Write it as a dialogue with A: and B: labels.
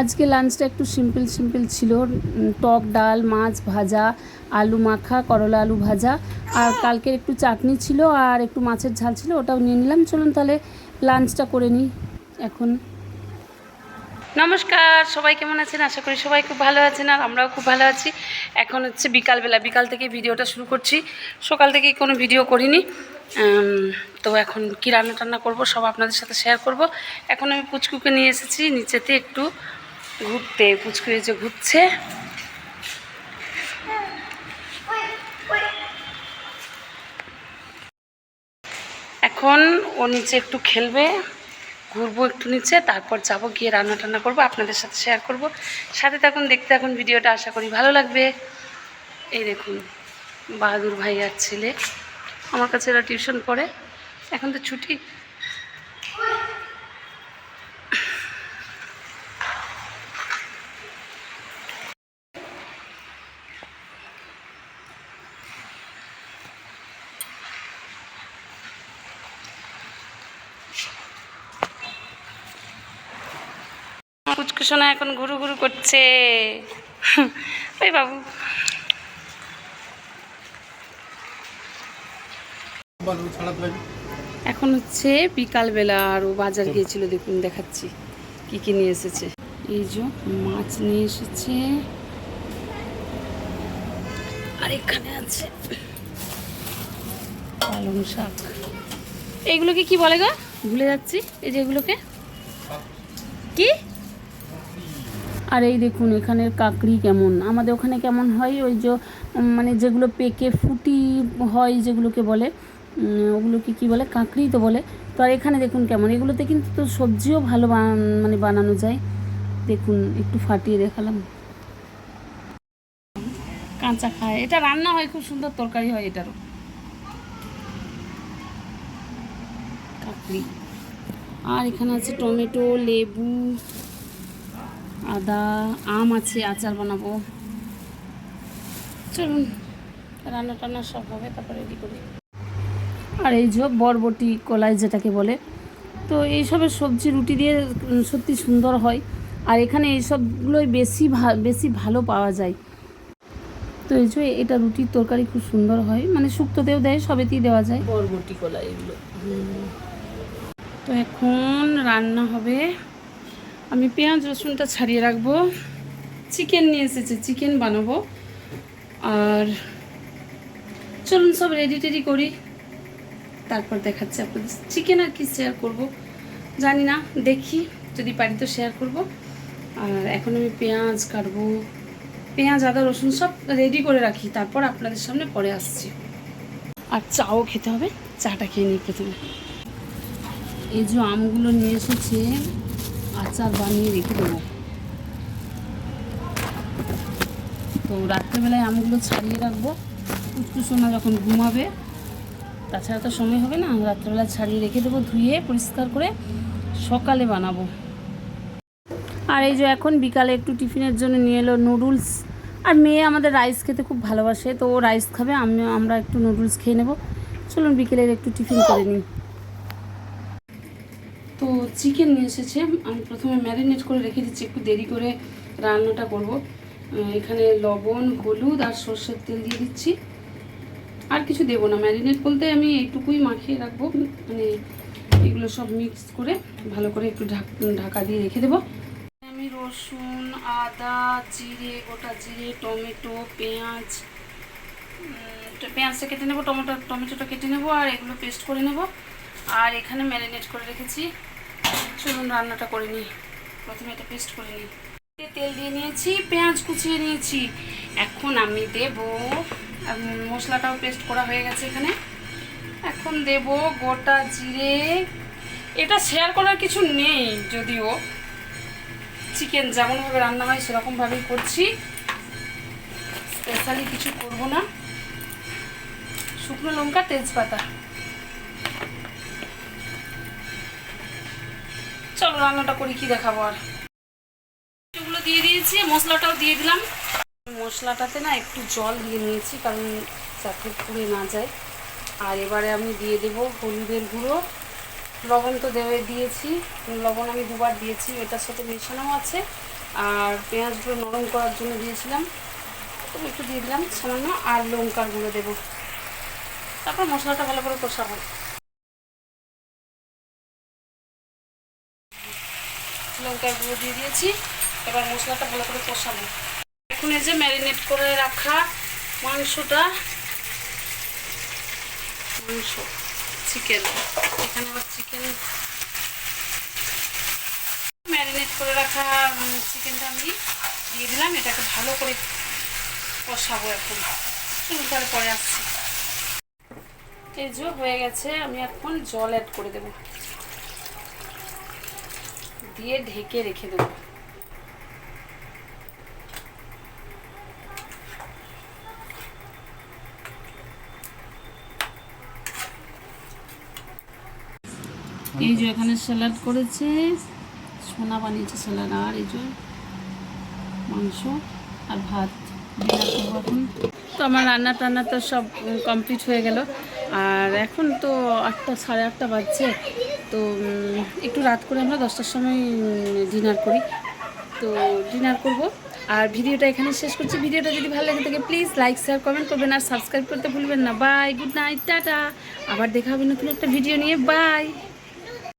A: আজকে লাঞ্চটা একটু সিম্পল সিম্পল ছিল। টক ডাল, মাছ ভাজা, আলু মাখা, করলা আলু ভাজা, আর কালকের একটু চাটনি ছিল আর একটু মাছের ঝাল ছিল, ওটাও নিয়ে নিলাম। চলুন তাহলে লাঞ্চটা করে নিই এখন। নমস্কার, সবাই কেমন আছেন? আশা করি সবাই খুব ভালো আছেন আর আমরাও খুব ভালো আছি। এখন হচ্ছে বিকালবেলা, বিকাল থেকে ভিডিওটা শুরু করছি। সকাল থেকেই কোনো ভিডিও করিনি। তো এখন কী রান্না টান্না করব সব আপনাদের সাথে শেয়ার করব। এখন আমি পুচকুকে নিয়ে এসেছি, নিচেতে একটু ঘুরতে পুচকু এই যে ঘুরছে। এখন ও নিচে একটু খেলবে, ঘুরবো একটু নিচে, তারপর যাব, গিয়ে রান্না টান্না করব, আপনাদের সাথে শেয়ার করব। সাথে থাকুন, দেখতে থাকুন ভিডিওটা, আশা করি ভালো লাগবে। এই দেখুন, বাহাদুর ভাইয়ার ছেলে। আমার কাছে এরা টিউশন পড়ে। এখন তো ছুটি। কুচকু সোনা এখন ঘুরু ঘুরু করছে। ওই বাবু। এখন হচ্ছে বিকালবেলা আর ও বাজার গিয়েছিল, দেখুন, দেখাচ্ছি কি কি নিয়ে এসেছে। এই যে মাছ নিয়ে এসেছে। আর এখানে আছে পালং শাক। এইগুলোকে কি বলে গো? ভুলে যাচ্ছি। এই যে এগুলোকে? কি? আর এই দেখুন, এখানের কাকড়ি কেমন? আমাদের ওখানে কেমন হয়, ওই যে মানে যেগুলো পেকে ফুটি হয় যেগুলোকে বলে ওগুলোকে কি বলে, কাকড়ি তো বলে। তো আর এখানে দেখুন কেমন, এগুলোতে কিন্তু তো সবজিও ভালো মানে বানানো যায়। দেখুন, একটু ফাটিয়ে দেখালাম। কাঁচা খায়। এটা রান্না হয়, খুব সুন্দর তরকারি হয় এটারও। কাকড়ি। আর এখানে আছে টমেটো, লেবু আদা আম আছে আচার বানাবো। চলুন রান্না টান্না সব হবে তারপরে রেডি করি। আর এই যে বরবটি কলাই যেটাকে বলে তো এইসবের সবজি রুটি দিয়ে সত্যি সুন্দর হয়। আর এখানে এইসবগুলোই বেশি বেশি ভালো পাওয়া যায়। তো এই যে এটা রুটির তরকারি খুব সুন্দর হয়। মানে শুক্তোতেও দেয় সবেতেই দেওয়া যায়। বরবটি কলাই এগুলো। তো এখন রান্না হবে আমি পেঁয়াজ, রসুনটা ছাড়িয়ে রাখব। চিকেন নিয়ে এসেছে, চিকেন বানাবো। আর চলুন সব রেডি টেডি করি। তারপর দেখাচ্ছি আপনাদের। চিকেন আর কি শেয়ার করব? জানি না, দেখি। যদি পারি তো শেয়ার করব। আর এখন আমি পেঁয়াজ কাটবো। পেঁয়াজ, আদা, রসুন সব রেডি করে রাখি। তারপর আপনাদের সামনে পরে আসছি। আর চাও খেতে হবে। চাটা খেয়ে নিই প্রথমে। এই যে আমগুলো নিয়ে এসেছে। আচার বানিয়ে রেখে দেবো। তো রাত্রেবেলায় আমগুলো ছাড়িয়ে রাখব। সোনা যখন ঘুমাবে, তাছাড়া তো সময় হবে না, রাত্রেবেলা ছাড়িয়ে রেখে দেবো, ধুয়ে পরিষ্কার করে সকালে বানাবো। আর এই যে এখন বিকালে একটু টিফিনের জন্য নিয়ে এলো নুডলস। আর মেয়ে আমাদের রাইস খেতে খুব ভালোবাসে, তো ও রাইস খাবে আমি আমরা একটু নুডলস খেয়ে নেব। চলুন বিকেলের একটু টিফিন করে নিই। চিকেন নিয়ে এসেছে। আমি প্রথমে ম্যারিনেট করে রেখে দিচ্ছি, একটু দেরি করে রান্নাটা করব। এখানে লবণ, হলুদ আর সর্ষের তেল দিয়ে দিচ্ছি। আর কিছু দেবো না। ম্যারিনেট বলতে আমি এইটুকুই মাখিয়ে রাখব। মানে এগুলো সব মিক্স করে ভালো করে একটু ঢাক দিয়ে রেখে দেবো। আমি রসুন, আদা, জিরে, গোটা জিরে, টমেটো, পেঁয়াজ পেঁয়াজটা কেটে নেব, টমেটো, টমেটোটা কেটে নেব আর এগুলো পেস্ট করে নেব। আর এখানে ম্যারিনেট করে রেখেছি চলুন রান্নাটা করে নিই। প্রথমে এটা পেস্ট করে নিই। তেল দিয়ে নিয়েছি, পেঁয়াজ কুচিয়ে নিয়েছি। এখন আমি দেব মশলাটাও পেস্ট করা হয়ে গেছে এখানে। এখন দেব গোটা জিরে। এটা শেয়ার করার কিছু নেই যদিও। চিকেন যেমনভাবে রান্না হয়, সেরকমভাবেই করছি। স্পেশালি কিছু করব না। শুকনো লঙ্কা, তেজপাতা। চলো রান্নাটা করি কি দেখাবো আর? এগুলো দিয়ে দিয়েছি মশলাটাও দিয়ে দিলাম। মশলাটাতে না একটু জল দিয়ে নিয়েছি কারণ যাতে পুড়ে না যায়। আর এবারে আমি দিয়ে দেবো হলুদের গুঁড়ো। লবণ তো দেওয়া দিয়েছি। লবণ আমি দুবার দিয়েছি এটার সাথে মেশানো আছে। আর পেঁয়াজগুলো নরম করার জন্য দিয়েছিলাম। তো একটু দিয়ে দিলাম সামান্য আর লঙ্কার গুঁড়ো দেবো। তারপর মশলাটা ভালো করে কষা কষাবো। লঙ্কার গুঁড়ো দিয়ে দিয়েছি। এবার মশলাটা ভালো করে কষাবো। এখন এই যে ম্যারিনেট করে রাখা মাংসটা, মাংস, চিকেন। এখানে আবার চিকেন। ম্যারিনেট করে রাখা চিকেনটা আমি দিয়ে দিলাম। এটাকে ভালো করে কষাবো এখন। চলুন তাহলে পরে আসছি। এই যে হয়ে গেছে, আমি এখন জল অ্যাড করে দেব। দিয়ে ঢেকে রেখে দেবো। এই যে এখানে স্যালাড করেছে, সোনা বানিয়েছে স্যালাড আর এই যে মাংস আর ভাত তো আমার রান্না টান্না তো সব কমপ্লিট হয়ে গেল। আর এখন তো আটটা, সাড়ে আটটা বাজছে। তো একটু রাত করে আমরা দশটার সময় ডিনার করি। তো ডিনার করব। আর ভিডিওটা এখানে শেষ করছি। ভিডিওটা যদি ভালো লাগে থাকে প্লিজ লাইক শেয়ার কমেন্ট করবেন আর সাবস্ক্রাইব করতে ভুলবেন না। Bye good night tata. আবার দেখা হবে নতুন একটা ভিডিও নিয়ে। বাই